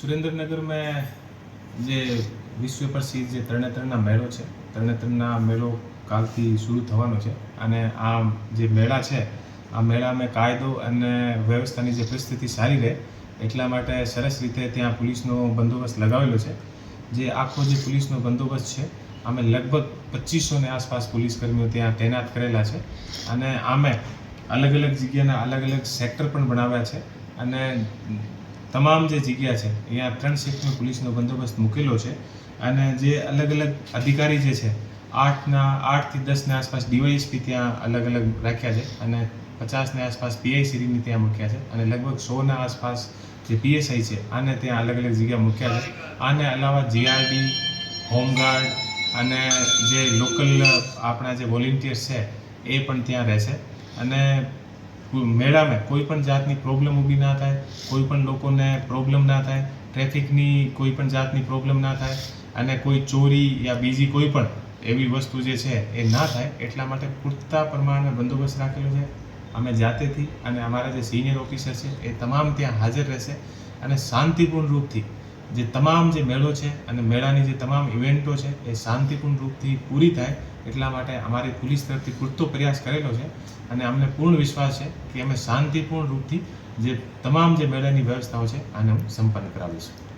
સુરેન્દ્રનગર में જે વિશ્વ પ્રસિદ્ધ જે તરણેતરના મેળો છે, તરણેતરના મેળો કાલથી શરૂ થવાનો છે અને આ જે મેળા છે, આ મેળામાં કાયદો અને વ્યવસ્થાની જે પરિસ્થિતિ સારી રહે એટલા માટે સરસ રીતે ત્યાં પોલીસનો બંદોબસ્ત લગાવેલો છે. જે આખો જે પોલીસનો બંદોબસ્ત છે, અમે લગભગ પચીસોને આસપાસ પોલીસ કર્મીઓ ત્યાં તૈનાત કરેલા છે અને આમે અલગ અલગ જગ્યાના અલગ અલગ સેક્ટર પણ બનાવ્યા છે અને તમામ જે જગ્યા છે, અહીંયા ત્રણ શિફ્ટનો પોલીસનો બંદોબસ્ત મૂકેલો છે અને જે અલગ અલગ અધિકારી જે છે, આઠના, આઠથી દસની આસપાસ ડીવાયએસપી ત્યાં અલગ અલગ રાખ્યા છે અને પચાસની આસપાસ પીઆઈસીડીની ત્યાં મૂક્યા છે અને લગભગ સોના આસપાસ જે પીએસઆઈ છે, આને ત્યાં અલગ અલગ જગ્યા મૂક્યા છે. આને અલાવા જીઆરડી, હોમગાર્ડ અને જે લોકલ આપણા જે વોલેન્ટિયર્સ છે, એ પણ ત્યાં રહેશે અને મેળામાં કોઈ પણ જાતની પ્રોબ્લેમ ઊભી ના થાય, કોઈ પણ લોકોને પ્રોબ્લેમ ના થાય ટ્રાફિકની કોઈ પણ જાતની પ્રોબ્લેમ ના થાય અને કોઈ ચોરી યા બીજી કોઈ પણ એવી વસ્તુ જે છે એ ના થાય, એટલા માટે પૂરતા પ્રમાણમાં બંદોબસ્ત રાખેલો છે. અમે જાતેથી અને અમારા જે સિનિયર ઓફિસર છે એ તમામ ત્યાં હાજર રહેશે અને શાંતિપૂર્ણ રૂપથી જે તમામ જે મેળો છે અને મેળાની જે તમામ ઇવેન્ટો છે, એ શાંતિપૂર્ણ રૂપથી પૂરી થાય એટલા માટે અમારી પોલીસ તરફથી પૂરતો પ્રયાસ કરેલો છે અને અમને પૂર્ણ વિશ્વાસ છે કે અમે શાંતિપૂર્ણ રૂપથી જે તમામ જે મેળાની વ્યવસ્થાઓ છે, આને હું સંપન્ન કરાવીશું.